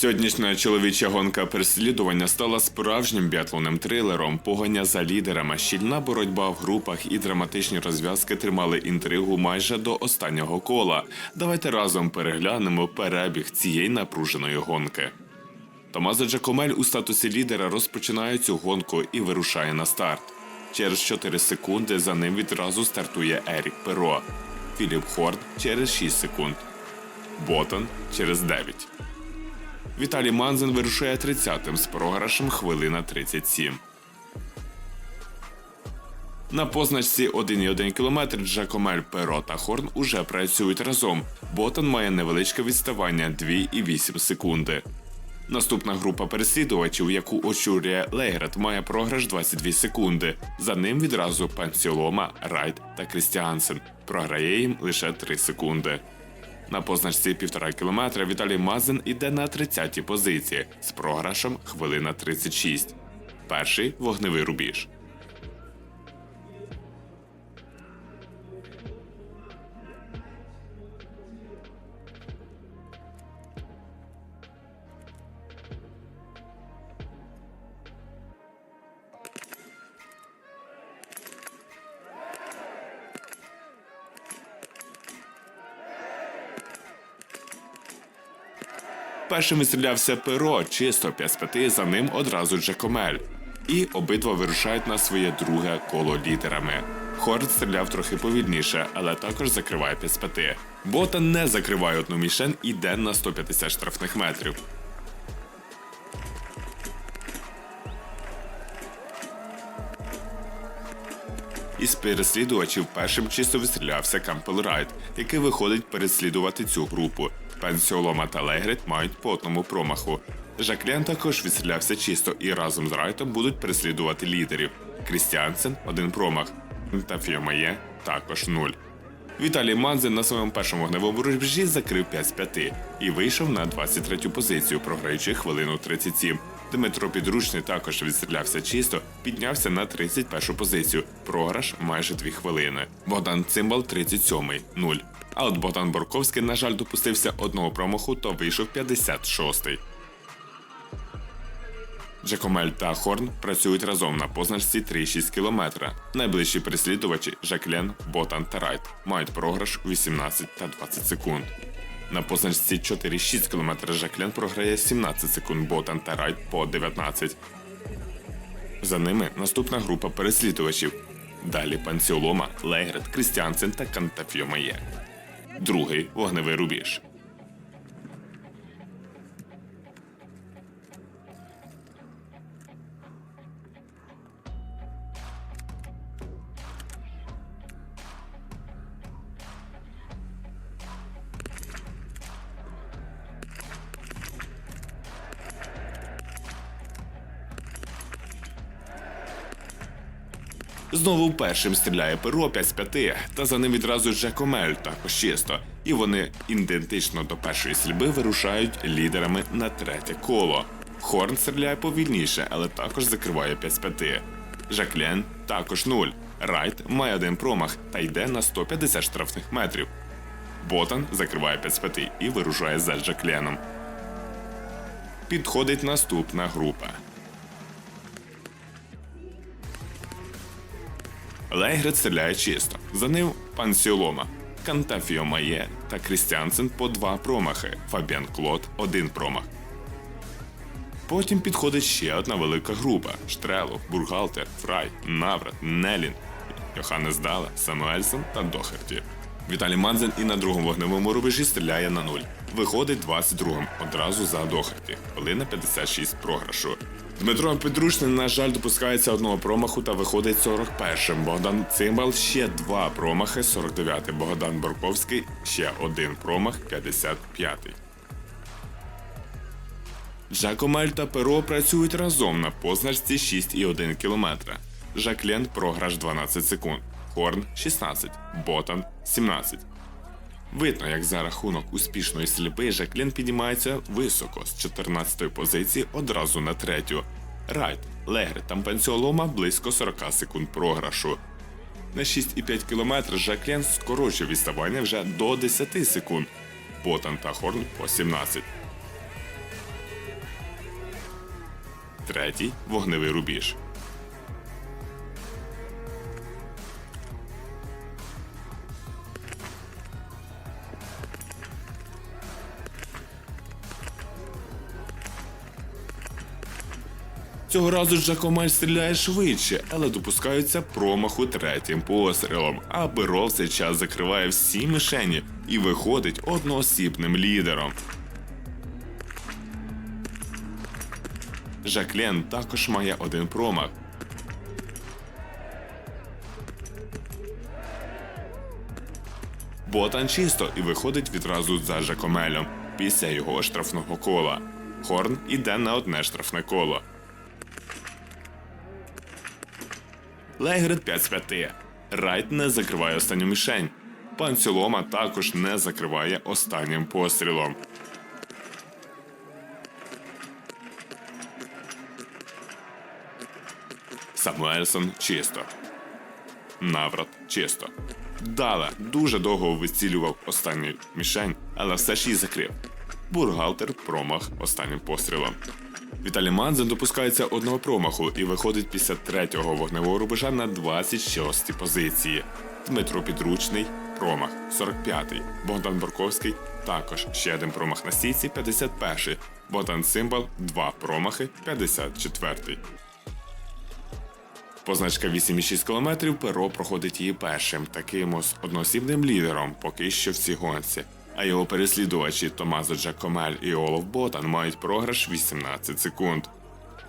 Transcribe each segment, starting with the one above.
Сьогоднішня чоловіча гонка переслідування стала справжнім біатлонним трилером. Погоня за лідерами, щільна боротьба в групах і драматичні розв'язки тримали інтригу майже до останнього кола. Давайте разом переглянемо перебіг цієї напруженої гонки. Томазо Джакомель у статусі лідера розпочинає цю гонку і вирушає на старт. Через 4 секунди за ним відразу стартує Ерік Перо, Філіп Хорн через 6 секунд, Ботан через 9. Віталій Манзен вирушає 30-тим з програшем хвилина 37. На позначці 1,1 км Джакомель, Перо та Хорн уже працюють разом. Ботан має невеличке відставання 2,8 секунди. Наступна група переслідувачів, яку очолює Лейгрет, має програш 22 секунди. За ним відразу Пансіолома, Райт та Крістіансен. Програє їм лише 3 секунди. На позначці 1,5 кілометра Віталій Мазин іде на 30-й позиції з програшем хвилина 36. Перший вогневий рубіж. Першим відстрілявся перо, чисто 5 з 5, за ним одразу Джакомель. І обидва вирушають на своє друге коло лідерами. Хорд стріляв трохи повільніше, але також закриває 5 з 5. Бота не закриває одну мішень і йде на 150 штрафних метрів. Із переслідувачів першим чисто відстрілявся Кампел Райт, який виходить переслідувати цю групу. Пенсіолома та Легрет мають по одному промаху. Жаклен також відстрілявся чисто і разом з Райтом будуть переслідувати лідерів. Крістіансен один промах. Та Фіомає також нуль. Віталій Манзен на своєму першому вогневому рубежі закрив 5 з 5 і вийшов на 23-ю позицію, програючи хвилину 37. Дмитро Підручний також відстрілявся чисто, піднявся на 31-шу позицію. Програш майже 2 хвилини. Богдан Цимбал 37-й, 0. А от Богдан Борковський, на жаль, допустився одного промаху, то вийшов 56-й. Джакомель та Хорн працюють разом на позначці 3,6 км. Найближчі переслідувачі Жаклен, Ботан та Райт мають програш 18 та 20 секунд. На позначці 4,6 км Жаклен програє 17 секунд Ботан та Райт по 19. За ними наступна група переслідувачів. Далі Пансіолома, Легрет, Крістіансен та Кантафіомає. Другий вогневий рубіж. Знову першим стріляє перо 5 з 5, та за ним відразу Джакомель також чисто. І вони ідентично до першої стрільби вирушають лідерами на третє коло. Хорн стріляє повільніше, але також закриває 5 з 5. Жаклен також 0. Райт має один промах та йде на 150 штрафних метрів. Ботан закриває 5 з 5 і вирушає за Жакленом. Підходить наступна група. Лейгрет стріляє чисто. За ним Пансіолома, Кантафіо Має та Крістіансен по два промахи. Фабіан Клод один промах. Потім підходить ще одна велика група: Штрелов, Бургалтер, Фрай, Наврат, Нелін, Йоханнес Дала, Самуельсон та Дохерті. Віталій Манзен і на другому вогневому рубежі стріляє на нуль. Виходить 22-м, одразу за Дохерті. Хвилина 56 програшу. Дмитро Підручний, на жаль, допускається одного промаху та виходить 41-м. Богдан Цимбал ще два промахи, 49-й. Богдан Борковський ще один промах, 55-й. Жакомель та Перо працюють разом на позначці 6,1 км. Жаклен програш 12 секунд. Хорн 16, Ботан 17. Видно, як за рахунок успішної стрільби Жаклін піднімається високо з 14-ї позиції одразу на третю. Райт, Легри та Пенсіолома близько 40 секунд програшу. На 6,5 км Жаклін скорочує відставання вже до 10 секунд. Ботан та Хорн по 17. третій вогневий рубіж. Цього разу Джакомель стріляє швидше, але допускаються промаху третім пострілом. А Беро в цей час закриває всі мишені і виходить одноосібним лідером. Жаклен також має один промах. Ботан чисто і виходить відразу за Жакомелем після його штрафного кола. Хорн іде на одне штрафне коло. Лейгрид 5 з 5. Райт не закриває останню мішень. Пан Цілома також не закриває останнім пострілом. Самуельсон чисто. Наврат чисто. Дала дуже довго вицілював останню мішень, але все ж її закрив. Бургалтер промах останнім пострілом. Віталій Манзен допускається одного промаху і виходить після третього вогневого рубежа на 26-й позиції. Дмитро Підручний промах 45-й. Богдан Борковський також ще один промах на стійці 51-й. Богдан Цимбал два промахи 54-й. Позначка 8,6 км Перо проходить її першим, таким ось одноосібним лідером поки що в цій гонці. А його переслідувачі Томазо Джакомель і Олов Ботан мають програш 18 секунд.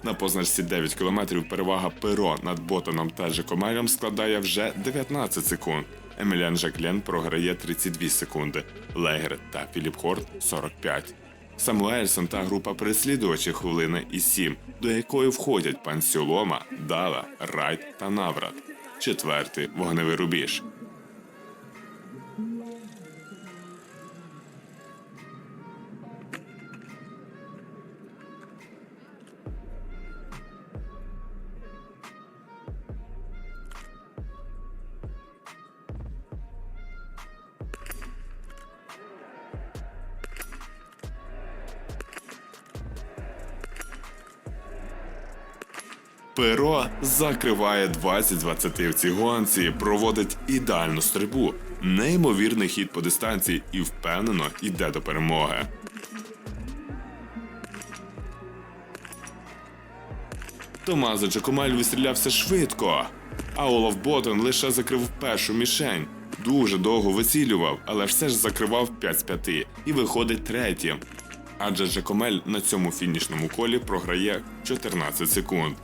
На позначці 9 км перевага Перо над Ботаном та Джакомелем складає вже 19 секунд. Емілян Жаклен програє 32 секунди, Легер та Філіп Хорт 45. Самуельсон та група переслідувачів хвилини і 7, до якої входять пан Сюлома, Дала, Райт та Наврат. Четвертий вогневий рубіж. Перо закриває 20 з 20 в цій гонці, проводить ідеальну стрибу, неймовірний хід по дистанції і впевнено йде до перемоги. Томазо Джакомель вистрілявся швидко, а Олаф Ботон лише закрив першу мішень. Дуже довго вицілював, але все ж закривав 5 з 5 і виходить третім. Адже Джакомель на цьому фінішному колі програє 14 секунд.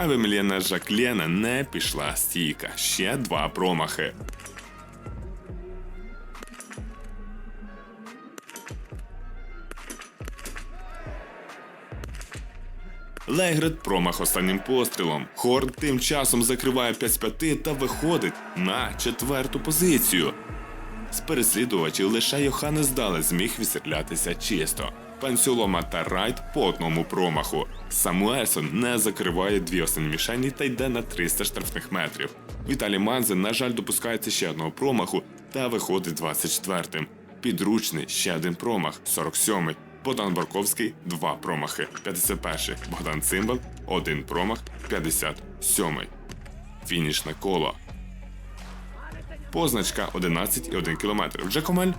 А в Еміліана Жаклєна не пішла стійка. Ще два промахи. Легрет промах останнім пострілом. Хорн тим часом закриває 5 з 5 та виходить на четверту позицію. З переслідувачів лише Йоханнес Дале зміг відстрілятися чисто. Пансюлома та Райт по одному промаху. Самуельсон не закриває дві останні мішені та йде на 300 штрафних метрів. Віталій Манзен, на жаль, допускається ще одного промаху та виходить 24-м. Підручний ще один промах, 47-й. Богдан Барковський два промахи, 51-й. Богдан Цимбал один промах, 57-й. Фінішне коло. Позначка 11,1 км. Джекомель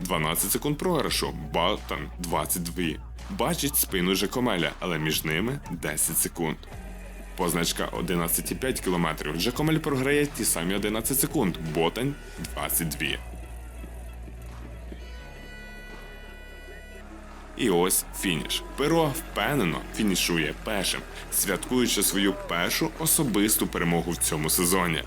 12 секунд програшу. Балтан 22. Бачить спину Жекомеля, але між ними 10 секунд. Позначка 11,5 км. Жекомель програє ті самі 11 секунд. Ботань 22. І ось фініш. Перо впевнено фінішує першим, святкуючи свою першу особисту перемогу в цьому сезоні.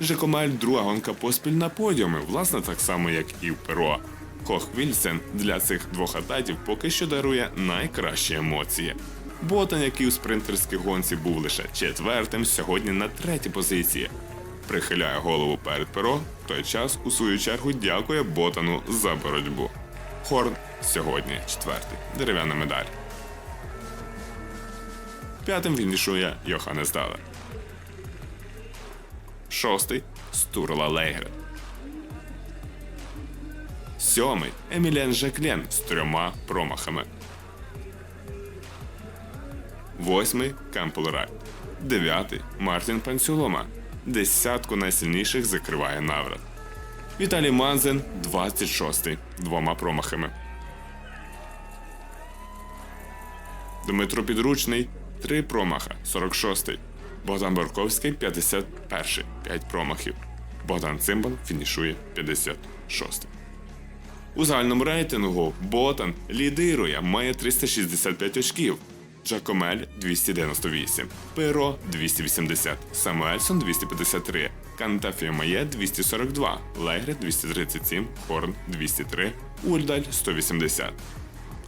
Жекомель друга гонка поспіль на подіумі, власне, так само, як і в Перо. Кох Вільсен для цих двох атлетів поки що дарує найкращі емоції. Ботан, який у спринтерській гонці був лише четвертим, сьогодні на третій позиції. Прихиляє голову перед перо, в той час, у свою чергу, дякує Ботану за боротьбу. Хорн сьогодні четвертий. Дерев'яна медаль. П'ятим фінішує Йоханнес Далер. Шостий Стурла Лейгрен. Сьомий Еміліан Жаклен з трьома промахами. Восьмий Кемпл Райт. Дев'ятий Мартін Пансюлома. Десятку найсильніших закриває Наврат. Віталій Манзен 26-й двома промахами. Дмитро Підручний 3 промаха 46-й. Богдан Борковський 51-й 5 промахів. Богдан Цимбал фінішує 56-й. У загальному рейтингу Ботан лідирує, має 365 очків. Джакомель 298, Перо 280, Самуельсон 253, Кантафія Має 242, Легре 237, Хорн 203, Ульдаль 180.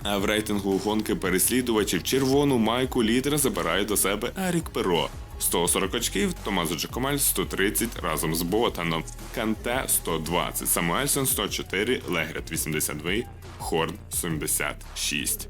А в рейтингу гонки переслідувачів червону майку лідера забирає до себе Ерік Перо. 140 очків, Томазо Джакомель 130 разом з Ботаном, Канте 120, Самуельсон 104, Легрет 82, Хорн 76.